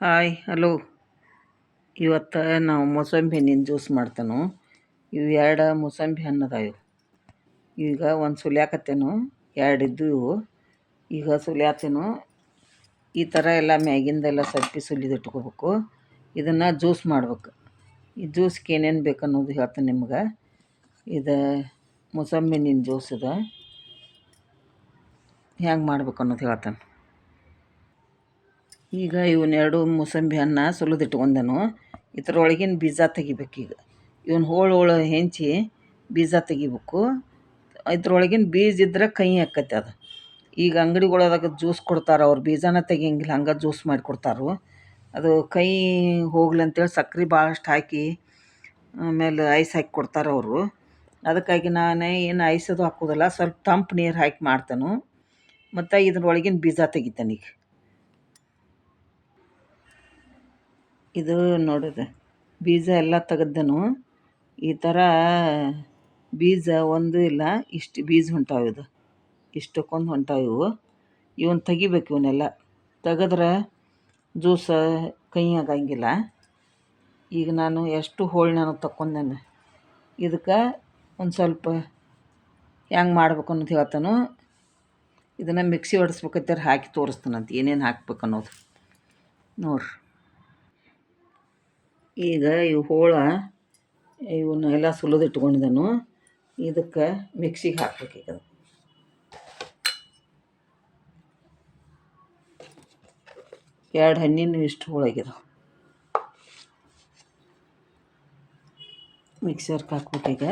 Hi, hello. ಇವತ್ತು ನಾವು ಮೂಸಂಬಿ ಹಣ್ಣಿನ ಜ್ಯೂಸ್ ಮಾಡ್ತೇನು. ಇವು ಎರಡು ಮೂಸಂಬಿ ಹಣ್ಣು ಇವು. ಈಗ ಒಂದು ಸುಲಿಯಾಕತ್ತೇನು ಎರಡು ಇದ್ದು ಇವು. ಈಗ ಸುಲಿಯಾತೇನು, ಈ ಥರ ಎಲ್ಲ ಮ್ಯಾಗಿಂದೆಲ್ಲ ಸಪ್ಪಿ ಸುಲಿದು ಇಟ್ಕೋಬೇಕು ಇದನ್ನು ಜ್ಯೂಸ್ ಮಾಡ್ಬೇಕು. ಈ ಜ್ಯೂಸ್ಗೆ ಏನೇನು ಬೇಕು ಅನ್ನೋದು ಹೇಳ್ತೇನೆ ನಿಮ್ಗೆ. ಇದು ಮೂಸಂಬಿ ಹಣ್ಣಿನ ಜ್ಯೂಸ್ ಇದೆ. ಹೆಂಗೆ ಮಾಡ್ಬೇಕು ಅನ್ನೋದು ಹೇಳ್ತೇನೆ. ಈಗ ಇವನ್ನೆರಡು ಮೂಸಂಬಿ ಹಣ್ಣ ಸುಲಿದಿಟ್ಕೊಂಡನು ಇದರೊಳಗಿನ ಬೀಜ ತೆಗಿಬೇಕು ಈಗ. ಇವನ್ ಹೋಳು ಹೋಳು ಹೆಂಚಿ ಬೀಜ ತೆಗಿಬೇಕು. ಇದ್ರೊಳಗಿನ ಬೀಜ ಇದ್ರೆ ಕಹಿ ಹಾಕತ್ತೆ ಅದು. ಈಗ ಅಂಗಡಿಗಳದಾಗ ಜ್ಯೂಸ್ ಕೊಡ್ತಾರೆ, ಅವ್ರು ಬೀಜನ ತೆಗಿಯಂಗಿಲ್ಲ, ಹಂಗೆ ಜ್ಯೂಸ್ ಮಾಡಿ ಕೊಡ್ತಾರೆ. ಅದು ಕಹಿ ಹೋಗ್ಲಿ ಅಂತೇಳಿ ಸಕ್ರೆ ಭಾಳಷ್ಟು ಹಾಕಿ, ಆಮೇಲೆ ಐಸ್ ಹಾಕಿ ಕೊಡ್ತಾರೆ ಅವರು. ಅದಕ್ಕಾಗಿ ನಾನು ಏನು ಐಸದು ಹಾಕೋದಲ್ಲ, ಸ್ವಲ್ಪ ತಂಪು ನೀರು ಹಾಕಿ ಮಾಡ್ತೇನೆ. ಮತ್ತು ಇದ್ರೊಳಗಿನ ಬೀಜ ತೆಗಿತಾನೀಗ ಇದು ನೋಡಿದೆ ಬೀಜ ಎಲ್ಲ ತೆಗೆದನು. ಈ ಥರ ಬೀಜ ಒಂದು ಇಲ್ಲ, ಇಷ್ಟು ಬೀಜ ಹೊಂಟಾವ ಇದು. ಇಷ್ಟಕ್ಕೊಂದು ಹೊಂಟಾವ ಇವು. ಇವನ್ನ ತೆಗಿಬೇಕು ಇವನ್ನೆಲ್ಲ. ತೆಗೆದ್ರೆ ಜ್ಯೂಸ ಕಹಿ ಆಗಂಗಿಲ್ಲ. ಈಗ ನಾನು ಎಷ್ಟು ಹೋಳು ನಾನು ತಕ್ಕೊಂಡೇನೆ. ಇದಕ್ಕೆ ಒಂದು ಸ್ವಲ್ಪ ಹೆಂಗೆ ಮಾಡ್ಬೇಕು ಅನ್ನೋದು ಹೇಳ್ತಾನು. ಇದನ್ನು ಮಿಕ್ಸಿ ಹೊಡೆಸ್ಬೇಕಂತಾರೆ ಹಾಕಿ ತೋರಿಸ್ತಾನಂತ, ಏನೇನು ಹಾಕ್ಬೇಕು ಅನ್ನೋದು. ನೋಡ್ರಿ. ಈಗ ಇವು ಹೋಳ ಇವನ್ನ ಎಲ್ಲ ಸುಲಿದಿಟ್ಕೊಂಡಿದ್ದನು ಇದಕ್ಕೆ ಮಿಕ್ಸಿಗೆ ಹಾಕ್ಬೇಕು ಈಗ ಎರಡು ಹಣ್ಣಿನ ಇಷ್ಟು ಹೋಳಾಗಿದಾವೆ ಮಿಕ್ಸರ್ಗೆ ಹಾಕ್ಬೇಕೀಗ.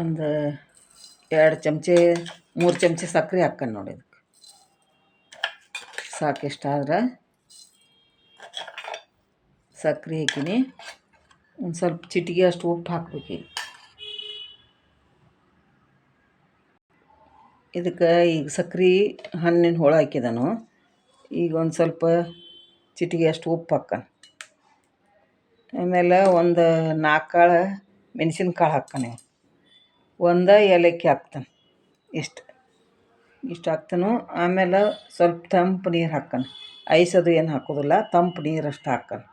ಒಂದು ಎರಡು ಚಮಚೆ, ಮೂರು ಚಮಚೆ ಸಕ್ಕರೆ ಹಾಕ್ಕೊಂಡು ನೋಡಿ ಇದಕ್ಕೆ. ಸಾಕು ಇಷ್ಟಾದ್ರೆ ಸಕ್ಕರೆ ಹಾಕಿನಿ. ಒಂದು ಸ್ವಲ್ಪ ಚಿಟಿಗೆ ಅಷ್ಟು ಉಪ್ಪು ಹಾಕ್ಬೇಕು ಇದಕ್ಕೆ ಈಗ ಸಕ್ರೆ ಹಣ್ಣಿನ ಹೋಳು ಹಾಕಿದನು. ಈಗ ಒಂದು ಸ್ವಲ್ಪ ಚಿಟಿಗೆ ಅಷ್ಟು ಉಪ್ಪು ಹಾಕ್ಕನ್. ಆಮೇಲೆ ಒಂದು ನಾಲ್ಕು ಕಾಳು ಮೆಣಸಿನ್ಕಾಳು ಹಾಕ್ಕನೆ ಒಂದು ಏಲಕ್ಕಿ ಹಾಕ್ತಾನೆ. ಇಷ್ಟು. ಇಷ್ಟು ಹಾಕ್ತಾನು. ಆಮೇಲೆ ಸ್ವಲ್ಪ ತಂಪು ನೀರು ಹಾಕ್ತಾನೆ ಐಸ್ ಅದು ಏನು ಹಾಕೋದಿಲ್ಲ, ತಂಪು ನೀರು ಅಷ್ಟು ಹಾಕ್ತಾನೆ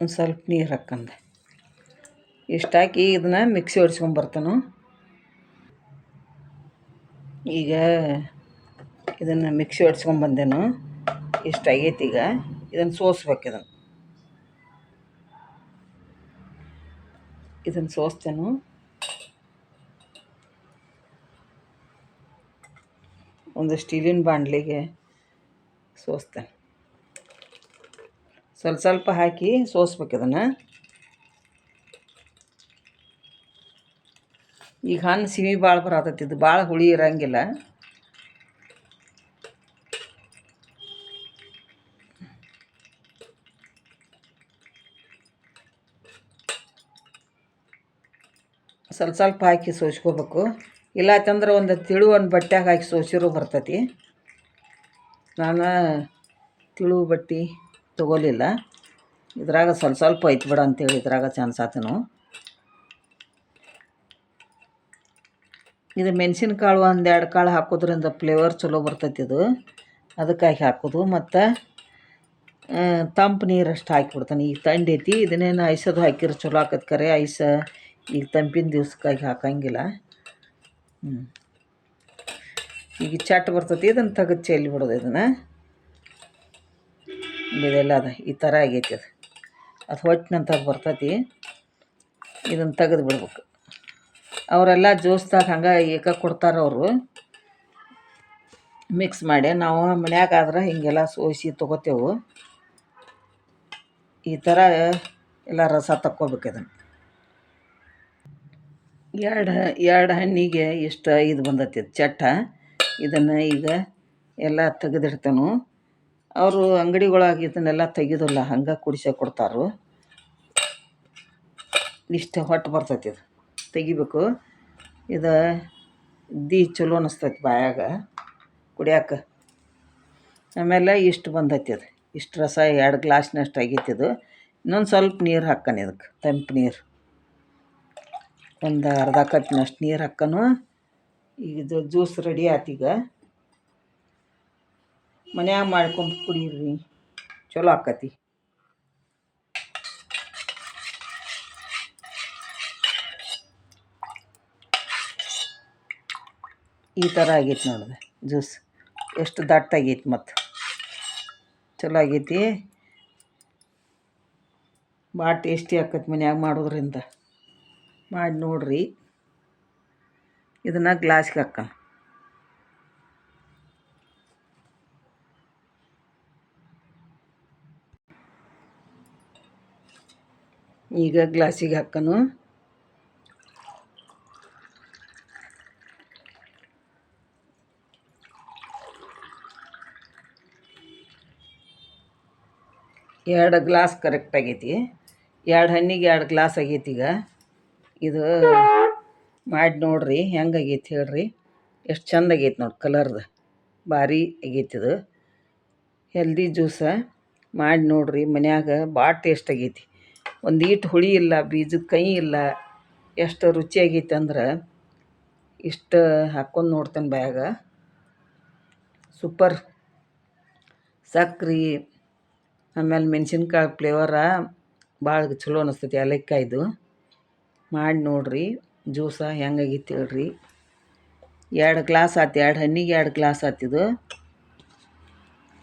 ಒಂದು ಸ್ವಲ್ಪ ನೀರು ಹಾಕ್ಕೊಂಡು ಇಷ್ಟು ಹಾಕಿ ಇದನ್ನ ಮಿಕ್ಸಿ ಹೊಡ್ಸ್ಕೊಂಬರ್ತಾನು ಈಗ ಇದನ್ನು ಮಿಕ್ಸಿ ಹೊಡ್ಸ್ಕೊಂಬಂದೇನು ಇಷ್ಟು ಆಗೈತಿ ಈಗ. ಇದನ್ನು ಸೋಸ್ಬೇಕು ಇದನ್ನು. ಇದನ್ನು ಸೋಸ್ತೇನು. ಒಂದು ಸ್ಟೀಲಿನ ಬಾಂಡ್ಲಿಗೆ ಸೋಸ್ತೇನೆ. ಸ್ವಲ್ಪ ಸ್ವಲ್ಪ ಹಾಕಿ ಸೋಸ್ಬೇಕು ಇದನ್ನು ಈಗ ಹಣ್ಣು ಸಿಮಿ ಭಾಳ ಬರತೈತಿ, ಇದು ಭಾಳ ಹುಳಿ ಇರೋಂಗಿಲ್ಲ. ಸ್ವಲ್ಪ ಸ್ವಲ್ಪ ಹಾಕಿ ಸೋಸ್ಕೋಬೇಕು. ಇಲ್ಲ ಅಂತಂದ್ರೆ ಒಂದು ತಿಳು ಒಂದು ಬಟ್ಟೆಗೆ ಹಾಕಿ ಸೋಸಿರೋ ಬರ್ತೈತಿ. ನಾನು ತಿಳು ಬಟ್ಟೆ ತೊಗೊಲಿಲ್ಲ. ಇದ್ರಾಗ ಸ್ವಲ್ಪ ಸ್ವಲ್ಪ ಐತಿ ಬಿಡ ಅಂತೇಳಿ ಇದ್ರಾಗ ಚಾನ್ಸಾತನು ಇದು ಮೆಣಸಿನ್ಕಾಳು ಒಂದು ಎರಡು ಕಾಳು ಹಾಕೋದ್ರಿಂದ ಫ್ಲೇವರ್ ಚಲೋ ಬರ್ತೈತಿ ಇದು. ಅದಕ್ಕಾಗಿ ಹಾಕೋದು. ಮತ್ತು ತಂಪು ನೀರಷ್ಟು ಹಾಕಿಬಿಡ್ತಾನೆ ಈಗ ತಂಡೈತಿ ಇದನ್ನೇನು ಐಸದು ಹಾಕಿದ್ರೆ ಚಲೋ ಆಕತ್ ಕರೆ. ಐಸ ಈಗ ತಂಪಿನ ದಿವ್ಸಕ್ಕಾಗಿ ಹಾಕಂಗಿಲ್ಲ. ಹ್ಞೂ ಈಗ ಚಟ್ ಬರ್ತೈತಿ, ಇದನ್ನು ತೆಗೆದು ಚೆಲ್ಲಿ ಬಿಡೋದು ಇದನ್ನು. ಇದೆಲ್ಲ ಅದ, ಈ ಥರ ಆಗೈತಿ ಅದು. ಅದು ಹೊಟ್ಟಿನಂತ ಬರ್ತೈತಿ, ಇದನ್ನು ತೆಗೆದು ಬಿಡ್ಬೇಕು. ಅವರೆಲ್ಲ ಜೋಸ್ದಾಗ ಹಂಗೆ ಏಕ ಕೊಡ್ತಾರೆ ಅವರು. ಮಿಕ್ಸ್ ಮಾಡಿ, ನಾವು ಮನ್ಯಾಗ ಆದ್ರೆ ಹೀಗೆಲ್ಲ ಸೋಸಿ ತೊಗೋತೇವೆ. ಈ ಥರ ಎಲ್ಲ ರಸ ತಕ್ಕೋಬೇಕು ಇದನ್ನು. ಎರಡು ಎರಡು ಹಣ್ಣಿಗೆ ಇಷ್ಟು ಇದು ಬಂದೈತಿ ಚಟ್ಟ, ಇದನ್ನು ಈಗ ಎಲ್ಲ ತೆಗೆದಿಡ್ತಾನು. ಅವರು ಅಂಗಡಿಗಳಾಗ ಇದನ್ನೆಲ್ಲ ತೆಗೆಯೋದಿಲ್ಲ ಹಂಗೆ ಕುಡಿಸೇ ಕೊಡ್ತಾರೆ. ಇಷ್ಟು ಹೊಟ್ಟು ಬರ್ತೈತಿ ಇದು, ತೆಗಿಬೇಕು. ಇದು ದಿ ಚಲೋ ಅನ್ನಿಸ್ತೈತಿ ಬಾಯಾಗ, ಕುಡಿಯಾಕ. ಆಮೇಲೆ ಇಷ್ಟು ಬಂದೈತಿ ಅದು ಇಷ್ಟು ರಸ ಎರಡು ಗ್ಲಾಸ್ನಷ್ಟು ಆಗೈತಿ ಇದು. ಇನ್ನೊಂದು ಸ್ವಲ್ಪ ನೀರು ಹಾಕ್ಕನ ಇದಕ್ಕೆ ತಂಪು ನೀರು. ಒಂದು ಅರ್ಧ ಕಪ್ನಷ್ಟು ನೀರು ಹಾಕ್ಕನು ಇದು ಜ್ಯೂಸ್ ರೆಡಿ ಆತೀಗ ಮನ್ಯಾಗ ಮಾಡ್ಕೊಂಡು ಕುಡೀರಿ. ಚಲೋ ಆಕತಿ. ಈ ಥರ ಆಗೈತಿ ನೋಡಿದೆ ಜ್ಯೂಸ್. ಎಷ್ಟು ದಟ್ಟ ಆಗೈತಿ ಮತ್ತು. ಚಲೋ ಆಗೈತಿ. ಭಾಳ ಟೇಸ್ಟಿ ಆಕತಿ ಮನ್ಯಾಗ ಮಾಡೋದ್ರಿಂದ. ಮಾಡಿ ನೋಡಿರಿ. ಇದನ್ನು ಗ್ಲಾಸ್ಗೆ ಹಾಕ. ಈಗ ಗ್ಲಾಸಿಗೆ ಹಾಕನು. ಎರಡು ಗ್ಲಾಸ್ ಕರೆಕ್ಟ್ ಆಗೈತಿ. ಎರಡು ಹಣ್ಣಿಗೆ ಎರಡು ಗ್ಲಾಸ್ ಆಗೈತಿ ಈಗ. ಇದು ಮಾಡಿ ನೋಡಿರಿ ಆಗೈತಿ ಹೇಳ್ರಿ. ಎಷ್ಟು ಚಂದ ಆಗೈತೆ ನೋಡಿ ಕಲರ್ದು ಭಾರಿ ಆಗೈತಿ ಇದು. ಹೆಲ್ದಿ ಜ್ಯೂಸ ಮಾಡಿ ನೋಡಿರಿ, ಮನ್ಯಾಗ ಭಾಳ ಟೇಸ್ಟ್ ಆಗೈತಿ. ಒಂದು ಈಟು ಹುಳಿ ಇಲ್ಲ, ಬೀಜದ ಕೈ ಇಲ್ಲ, ಎಷ್ಟು ರುಚಿ ಆಗೈತಿ ಅಂದ್ರೆ ಇಷ್ಟು ಹಾಕ್ಕೊಂಡು ನೋಡ್ತೇನೆ ಬ್ಯಾಗ. ಸೂಪರ್ ಸಕ್ರೆ, ಆಮೇಲೆ ಮೆಣಸಿನ್ಕಾಯಿ ಫ್ಲೇವರ ಭಾಳ ಚಲೋ ಅನಿಸ್ತೈತಿ ಏಲಕ್ಕಾಯ್ದು ಮಾಡಿ ನೋಡಿರಿ, ಜ್ಯೂಸ ಹೆಂಗಾಗಿತ್ತು ಹೇಳ್ರಿ. ಎರಡು ಗ್ಲಾಸ್ ಆತು, ಎರಡು ಹಣ್ಣಿಗೆ ಎರಡು ಗ್ಲಾಸ್ ಆತಿದು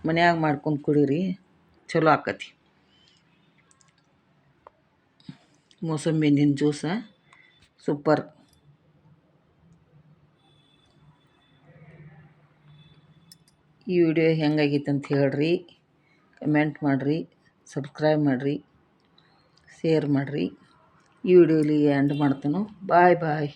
ಮನ್ಯಾಗ ಮಾಡ್ಕೊಂಡು ಕುಡೀರಿ, ಚಲೋ ಆಕತಿ. ಮೋಸಂಬಿ ಹಣ್ಣಿನ ಜ್ಯೂಸ, ಸೂಪರ್. ಈ ವಿಡಿಯೋ ಹೆಂಗಾಗಿತ್ತು ಅಂತ ಹೇಳ್ರಿ, ಕಮೆಂಟ್ ಮಾಡಿರಿ, ಸಬ್ಸ್ಕ್ರೈಬ್ ಮಾಡಿರಿ, ಶೇರ್ ಮಾಡಿರಿ. ಈ ವಿಡಿಯೋ ಇಲ್ಲಿಗೆ ಎಂಡ್ ಮಾಡ್ತೇನೆ. ಬಾಯ್ ಬಾಯ್